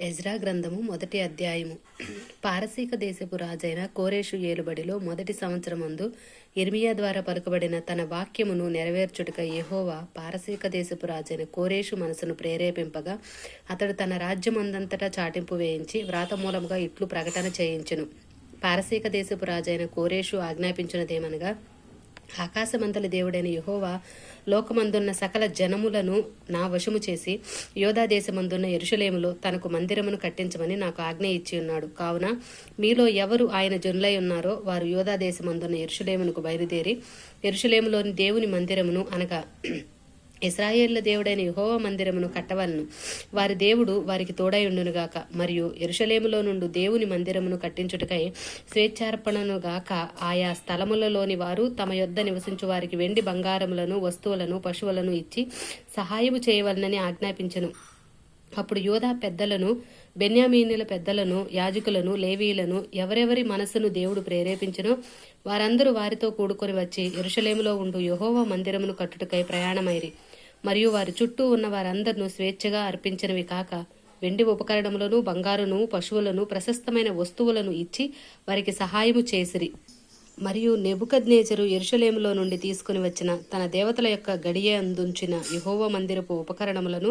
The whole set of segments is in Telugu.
ఎజ్రా గ్రంథము మొదటి అధ్యాయము. పారసీక దేశపు రాజైన కోరేషు ఏలుబడిలో మొదటి సంవత్సరమందు ఇర్మియా ద్వారా పలుకబడిన తన వాక్యమును నెరవేర్చుటక యహోవా పారసీక దేశపు రాజైన కోరేషు మనసును ప్రేరేపింపగా అతడు తన రాజ్యమందంతటా చాటింపు వేయించి వ్రాతమూలముగా ఇట్లు ప్రకటన చేయించును. పారసీక దేశపు రాజైన కోరేషు ఆజ్ఞాపించినదేమనగా ఆకాశమంతల దేవుడైన యహోవా లోకమందున్న సకల జనములను నా వశము చేసి యోధా దేశమందున్న ఎరుషలేములో తనకు మందిరమును కట్టించమని నాకు ఆజ్ఞ ఇచ్చి ఉన్నాడు. కావున మీలో ఎవరు ఆయన జనులై ఉన్నారో వారు యోధా దేశమందున్న ఎరుషలేమునకు బయలుదేరి ఎరుషలేములోని దేవుని మందిరమును అనగా ఇస్రాయేళ్ళ దేవుడైన యహోవ మందిరమును కట్టవలను. వారి దేవుడు వారికి తోడైయుండునుగాక మరియు ఎరుషలేములో నుండి దేవుని మందిరమును కట్టించుటకై స్వేచ్ఛార్పణను గాక ఆయా స్థలములలోని వారు తమ యొద్ద నివసించు వారికి వెండి బంగారములను వస్తువులను పశువులను ఇచ్చి సహాయము చేయవలనని ఆజ్ఞాపించెను. అప్పుడు యోధా పెద్దలను బెన్యామీనుల పెద్దలను యాజకులను లేవీలను ఎవరెవరి మనస్సును దేవుడు ప్రేరేపించను వారందరూ వారితో కూడుకొని వచ్చి ఎరుషలేములో ఉండు యహోవ మందిరమును కట్టుటకై ప్రయాణమైరి. మరియు వారి చుట్టూ ఉన్న వారందరినూ స్వేచ్ఛగా అర్పించినవి కాక వెండి ఉపకరణములను బంగారును పశువులను ప్రశస్తమైన వస్తువులను ఇచ్చి వారికి సహాయము చేసిరి. మరియు నెబుకద్నేజరు ఎరుషలేములో నుండి తీసుకుని వచ్చిన తన దేవతల యొక్క గడియ అందుంచిన యహోవ మందిరపు ఉపకరణములను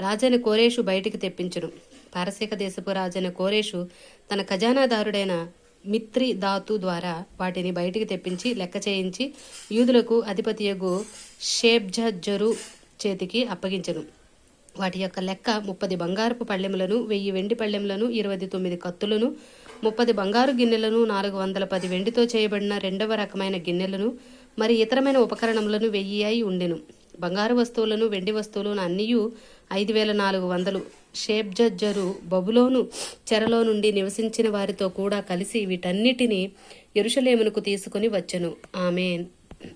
రాజైన కోరేషు బయటికి తెప్పించును. పారసీక దేశపు రాజైన కోరేషు తన ఖజానాదారుడైన మిత్రి దాతు ద్వారా వాటిని బయటికి తెప్పించి లెక్క చేయించి యూదులకు అధిపతియగు షేబ్జరు చేతికి అప్పగించను. వాటి యొక్క లెక్క ముప్పది బంగారపు పళ్ళెములను వెయ్యి వెండి పళ్ళెములను ఇరవై తొమ్మిది కత్తులను ముప్పది బంగారు గిన్నెలను నాలుగు వందల పది వెండితో చేయబడిన రెండవ రకమైన గిన్నెలను మరి ఇతరమైన ఉపకరణములను వెయ్యి అయి ఉండెను. బంగారు వస్తువులను వెండి వస్తువులను అన్నీయు ఐదు వేల నాలుగు వందలు. షేబ్జరు బబులోను చెరలో నుండి నివసించిన వారితో కూడా కలిసి వీటన్నిటినీ ఎరుషలేమునకు తీసుకుని వచ్చెను. ఆమెన్.